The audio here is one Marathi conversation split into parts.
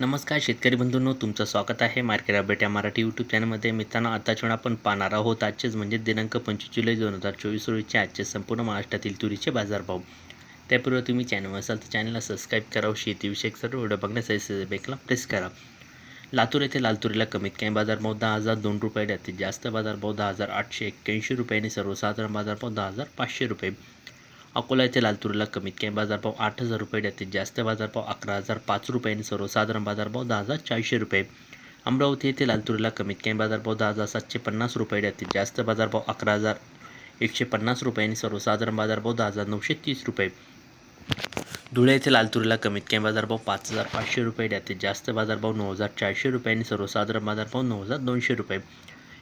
नमस्कार शेतकरी बंधूंनो तुमचं स्वागत आहे मार्केट अपडेट या मराठी यूट्यूब चॅनलमध्ये मित्रांनो आताच आपण पाहणार आहोत आजचेच म्हणजे दिनांक पंचवीस जुलै दोन हजार चोवीस रोजीचे आजचे संपूर्ण महाराष्ट्रातील तुरीचे बाजारभाव. त्यापूर्वी तुम्ही चॅनल असाल तर चॅनलला सबस्क्राईब करा शेतीविषयक सर्व व्हिडिओ बघण्यासाठी बेकला प्रेस करा. लातूर येथे लालतुरीला कमीत कमी बाजारभाव दहा हजार दोन रुपये जास्तीत जास्त बाजारभाव दहा हजार आठशे एक्क्याऐंशी रुपयांनी सर्वसाधारण बाजारभाव दहा हजार पाचशे रुपये. अकोला येथे लालतुरीला कमीत कमी बाजारभाव आठ हजार रुपये जास्तीत जास्त बाजारभाव अकरा हजार पाच रुपयांनी सर्वसाधारण बाजारभाव दहा हजार चारशे रुपये. अमरावती येथे लालतुरीला कमीत कमी बाजारभाव दहा हजार सातशे पन्नास रुपये जास्तीत जास्त बाजारभाव अकरा हजार एकशे पन्नास रुपयांनी सर्वसाधारण बाजारभाव दहा हजार नऊशे तीस रुपये. धुळे येथे लालतुरीला कमीत कमी बाजारभाव पाच हजार पाचशे रुपये जास्तीत जास्त बाजारभाव नऊ हजार चारशे रुपयांनी सर्वसाधारण बाजारभाव नऊ हजार दोनशे रुपये.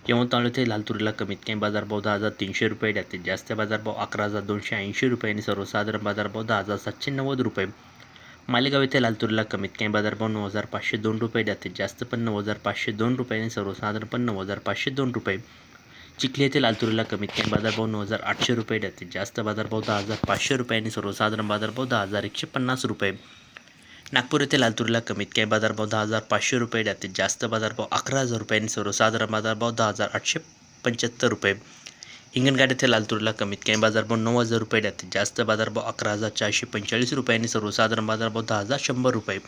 यवतमाळ येथे लाल तुरीला कमीत कमी बाजारभाव दहा हजार तीनशे रुपये जास्तीत जास्त बाजारभाव अकरा हजार दोनशे ऐंशी रुपयांनी सर्वसाधारण बाजारभाव दहा हजार सातशे नव्वद रुपये. मालेगाव येथे लाल तुरीला कमीत कमी बाजारभाव नऊ हजार पाचशे दोन रुपये जास्तीत जास्त पण नऊ हजार पाचशे दोन रुपयांनी सर्वसाधारण पण नऊ हजार पाचशे दोन रुपये. चिखली येथे लाल तुरीला कमीत कमी बाजारभाव नऊ हजार आठशे रुपये जास्तीत जास्त बाजारभाव दहा हजार पाचशे रुपयांनी सर्वसाधारण बाजारभाव दहा हजार एकशे पन्नास रुपये. नागपूर येथे लाल कमीत कमी बाजारभाव दहा हजार पाचशे रुपये जास्तीत जास्त बाजारभाव अकरा हजार रुपयांनी सर्वसाधारण बाजारभाव दहा हजार आठशे पंच्याहत्तर रुपये. हिंगणघाट येथे लाल कमीत कमी बाजारभाव नऊ हजार रुपये जास्तीत जास्त बाजारभाव अकरा हजार चारशे पंचेचाळीस रुपयांनी सर्वसाधारण बाजारभाव दहा हजार शंभर रुपये.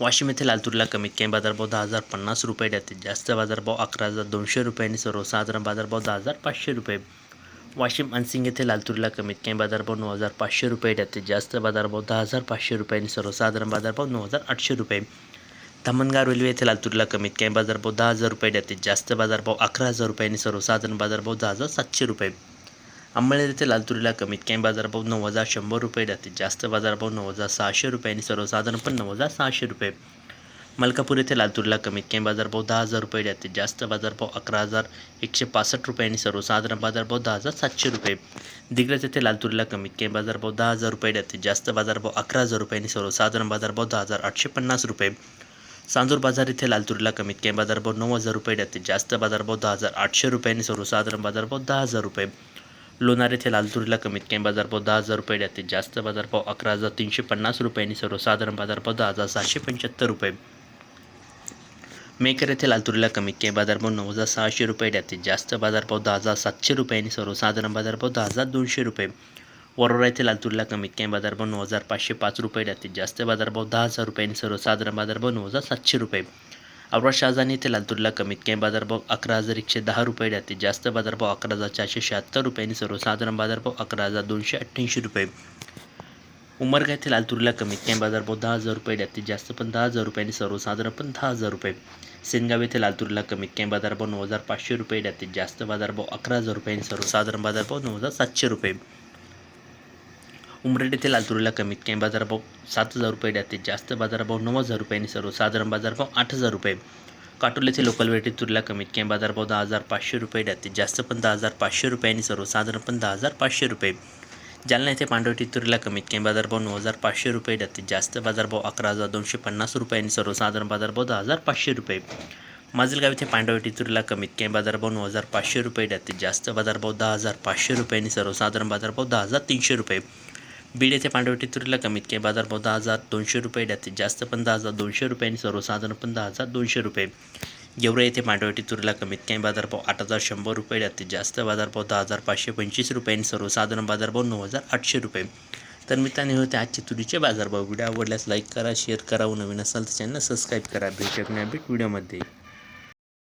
वाशिम येथे लाल कमीत कमी बाजारभाव दहा हजार पन्नास रुपये जास्तीत जास्त बाजारभाव अकरा हजार दोनशे रुपयांनी सर्वसाधारण बाजारभाव दहा हजार पाचशे रुपये. वाशिम अनसिंग येथे लाल कमीत कमी बाजारभाव नऊ हजार पाचशे रुपये जास्तीत जास्त बाजारभाव दहा हजार पाचशे रुपयांनी सर्वसाधारण बाजारभाव नऊ हजार आठशे रुपये. धामणगाव रेल्वे येथे लाल कमीत कमी बाजारभाव दहा हजार रुपये जास्तीत जास्त बाजारभाव अकरा हजार रुपयांनी सर्वसाधारण बाजारभाव दहा हजार सातशे रुपये. अंबळनेर येथे लालतुरीला कमीत कमी बाजारभाव नऊ हजार शंभर रुपये जास्तीत जास्त बाजारभाव नऊ हजार सहाशे रुपयांनी सर्वसाधारण पण नऊ हजार सहाशे रुपये. मलकापूर येथे लाल कमीत कमी बाजारभाव दहा हजार रुपये जास्तीत जास्त बाजारभाव अकरा हजार एकशे पासष्ट रुपयांनी सर्वसाधारण बाजारभाव दहा हजार सातशे रुपये दिग्रज येथे लाल कमीत कमी बाजारभाव दहा हजार रुपये जास्तीत जास्त बाजारभाव अकरा हजार रुपयांनी सर्वसाधारण बाजारभाव दहा हजार आठशे पन्नास रुपये सांजूर बाजार येथे लाल कमीत कमी बाजारभाव नऊ हजार रुपये जास्तीत जास्त बाजारभाव दहा हजार आठशे रुपयांनी सर्वसाधारण बाजारभाव दहा हजार रुपये लोणार येथे लालतुरीला कमीत कमी बाजारभाव दहा हजार रुपये जास्तीत जास्त बाजारभाव अकरा हजार तीनशे पन्नास रुपयांनी सर्वसाधारण बाजारभाव दहा हजार सहाशे पंच्याहत्तर रुपये मेकर येथे आलतुरीला कमी कमीत बाजारभाव नऊ हजार सहाशे रुपये जास्तीत जास्त बाजारभाव दहा हजार सातशे रुपयांनी सर्वसाधारण बाजारभाव दहा हजार दोनशे रुपये. वरोरा येथे आलतुरीला कमीत कमी बाजारभाव नऊ हजार पाचशे पाच रुपये जास्तीत जास्त बाजारभाव दहा हजार रुपयांनी सर्वसाधारण बाजारभाव नऊ हजार सातशे रुपये. औरंगाबाद शाहजानी येथे लाल कमीत कमी बाजारभाव अकरा हजार एकशे दहा रुपये जास्तीत जास्त बाजारभाव अकरा हजार चारशे शहात्तर रुपयांनी सर्वसाधारण बाजारभाव अकरा हजार दोनशे अठ्ठ्याऐंशी रुपये. उमरगा येथील आलतुरीला कमीत कमी बाजारभाव दहा हजार रुपये जास्तीत जास्त पण दहा हजार रुपयांनी सर्वसाधारण पण दहा हजार रुपये. सेनगाव येथे आलतुरीला कमीत कमी बाजारभाव नऊ हजार पाचशे रुपये जास्तीत जास्त बाजारभाव अकरा हजार रुपयांनी सर्वसाधारण बाजारभाव नऊ हजार सातशे रुपये. उमरेड येथे आलतुरीला कमीत कमी बाजारभाव सात हजार रुपये जास्तीत जास्त बाजारभाव नऊ हजार रुपयांनी सर्वसाधारण बाजारभाव आठ हजार रुपये. काटोल येथे लोकल वेटी तुरीला कमीत कमी बाजारभाव दहा हजार पाचशे रुपये जास्तीत जास्त पण दहा हजार पाचशे रुपयांनी सर्वसाधारण पण दहा हजार पाचशे रुपये. जालना येथे पांडवटी तुरीला कमीत कमी बाजारभाव नऊ हजार पाचशे रुपये जास्तीत जास्त बाजारभाव अकरा हजार दोनशे पन्नास रुपयांनी सर्वसाधारण बाजारभाव दहा हजार पाचशे रुपये. माजलगाव येथे पांडवटी तुरीला कमीत कमी बाजारभाव नऊ हजार पाचशे रुपये जास्तीत जास्त बाजारभाव दहा हजार पाचशे रुपयांनी सर्वसाधारण बाजारभाव दहा हजार तीनशे रुपये. बीड येथे पांडवटी तुरीला कमीत कमी बाजारभाव दहा हजार दोनशे रुपये जास्तीत जास्त पण दहा हजार दोनशे रुपयांनी सर्वसाधारण पण दहा हजार दोनशे रुपये. एवढं येथे मांडवटी तुरीला कमीत कमी बाजारभाव आठ हजार शंभर रुपये जास्तीत जास्त बाजारभाव दहा हजार पाचशे पंचवीस रुपयांनी सर्वसाधारण बाजारभाव नऊ हजार आठशे रुपये. तर मित्रांनो होते आजचे तुरीचे बाजारभाव. व्हिडिओ आवडल्यास लाईक करा शेअर करा व नवीन असाल तर चॅनल सबस्क्राईब करा. भेट भेट व्हिडिओमध्ये